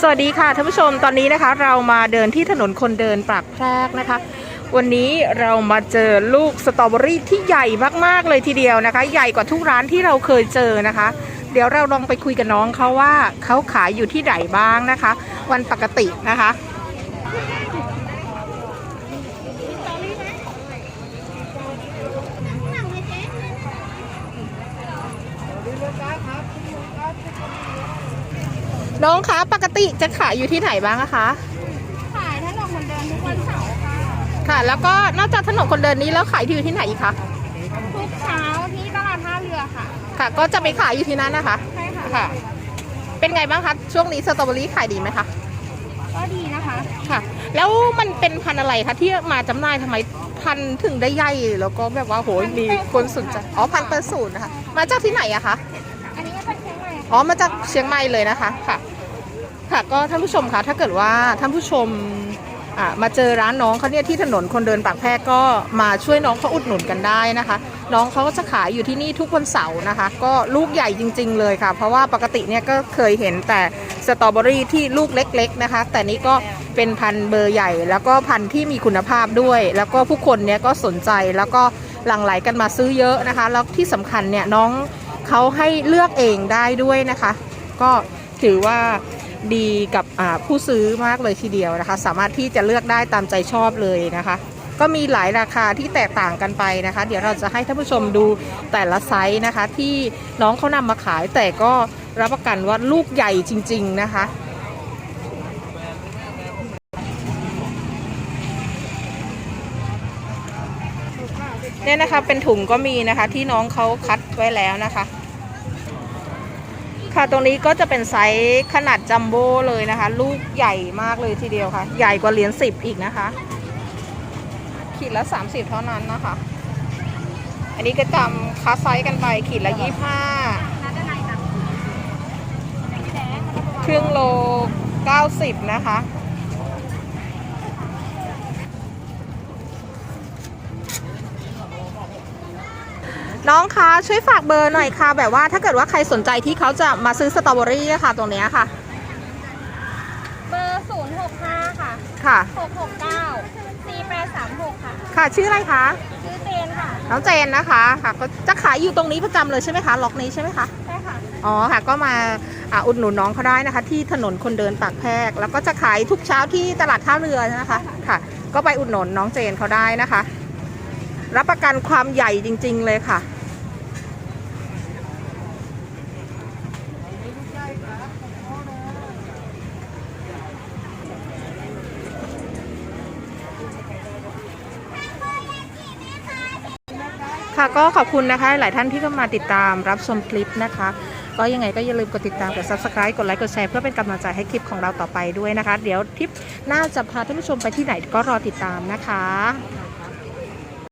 สวัสดีค่ะท่านผู้ชมตอนนี้นะคะ เรามาเดินที่ถนนคนเดินปากแพรกนะคะ วันนี้เรามาเจอลูกสตรอเบอรี่ที่ใหญ่มากๆเลยทีเดียวนะคะ ใหญ่กว่าทุกร้านที่เราเคยเจอนะคะ เดี๋ยวเราลองไปคุยกับน้องเขาว่าเขาขายอยู่ที่ไหนบ้างนะคะ วันปกตินะคะ น้องคะปกติจะขายอยู่ที่ไหนบ้างอะคะ ขายถนนคนเดินทุกวันเสาร์ค่ะค่ะ แล้วก็นอกจากถนนคนเดินนี้แล้วขายอยู่ที่ไหนอีกคะ ทุกเช้าที่ตลาดท่าเรือค่ะ ค่ะ ก็จะไปขายอยู่ที่นั่นนะคะ ใช่ค่ะ ค่ะ เป็นไงบ้างคะช่วงนี้สตรอเบอรี่ขายดีไหมคะ ก็ดีนะคะ ค่ะ แล้วมันเป็นพันธุ์อะไรคะที่มาจำหน่ายทำไมพันธุ์ถึงได้ใหญ่แล้วก็แบบว่าโหยมีคนสนใจ อ๋อพันธุ์เปอร์ศูนย์นะคะ มาจากที่ไหนอะคะอั อ๋อมาจากเชียงใหม่เลยนะคะค่ะค่ะก็ท่านผู้ชมคะถ้าเกิดว่าท่านผู้ชมอ่ามาเจอร้านน้องเขาเนี่ยที่ถนนคนเดินปากแพรกก็มาช่วยน้องเขาอุดหนุนกันได้นะคะ น้องเขาก็จะขายอยู่ที่นี่ทุกวันเสาร์นะคะ ก็ลูกใหญ่จริง ๆ เลยค่ะ เพราะว่าปกติเนี่ยก็เคยเห็นแต่สตรอเบอรี่ที่ลูกเล็ก ๆนะคะ แต่นี่ก็เป็นพันธุ์เบอร์ใหญ่ แล้วก็พันธุ์ที่มีคุณภาพด้วย แล้วก็ผู้คนเนี่ยก็สนใจแล้วก็หลั่งไหลกันมาซื้อเยอะนะคะ แล้วที่สำคัญเนี่ยน้อง เขาให้เลือกเองได้ด้วยนะคะ ก็ถือว่าดีกับผู้ซื้อมากเลยทีเดียวนะคะ สามารถที่จะเลือกได้ตามใจชอบเลยนะคะ ก็มีหลายราคาที่แตกต่างกันไปนะคะ เดี๋ยวเราจะให้ท่านผู้ชมดูแต่ละไซส์นะคะ ที่น้องเขานำมาขายแต่ก็รับประกันว่าลูกใหญ่จริง ๆนะคะเนี่ยนะคะเป็นถุงก็มีนะคะที่น้องเขาคัดไว้แล้วนะคะ ค่ะตรงนี้ก็จะเป็นไซส์ขนาดจัมโบ้เลยนะคะ ลูกใหญ่มากเลยทีเดียวค่ะ ใหญ่กว่าเหรียญสิบอีกนะคะ ขีดละ 30 เท่านั้นนะคะ อันนี้ก็จำคัสไซส์กันไปขีดละ25ร้านด้านในนะสีแดงแล้วก็ประมาณครึ่งโล 90 นะคะ น้องคะช่วยฝากเบอร์หน่อยค่ะ แบบว่าถ้าเกิดว่าใครสนใจที่เขาจะมาซื้อสตรอเบอรี่อะค่ะตรงเนี้ยค่ะ เบอร์ศูนย์หกห้าค่ะ ค่ะหกหกเก้าสี่แปดสามหกค่ะ ค่ะชื่ออะไรคะชื่อเจนค่ะ น้องเจนนะคะค่ะ ก็จะขายอยู่ตรงนี้ประจำเลยใช่ไหมคะล็อกนี้ใช่ไหมคะ ใช่ค่ะ อ๋อค่ะก็มาอ่าอุดหนุนน้องเขาได้นะคะ ที่ถนนคนเดินปากแพรก แล้วก็จะขายทุกเช้าที่ตลาดท่าเรือนะคะค่ะ ก็ไปอุดหนุนน้องเจนเขาได้นะคะ รับประกันความใหญ่จริง ๆ เลยค่ะ ค่ะก็ขอบคุณนะคะ หลายท่านที่เข้ามาติดตามรับชมคลิปนะคะ ก็ยังไงก็อย่าลืมกดติดตามกด subscribe กดไลค์กดแชร์เพื่อเป็นกำลังใจให้คลิปของเราต่อไปด้วยนะคะ เดี๋ยวทริปหน่าจะพาท่านผู้ชมไปที่ไหนก็รอติดตามนะคะ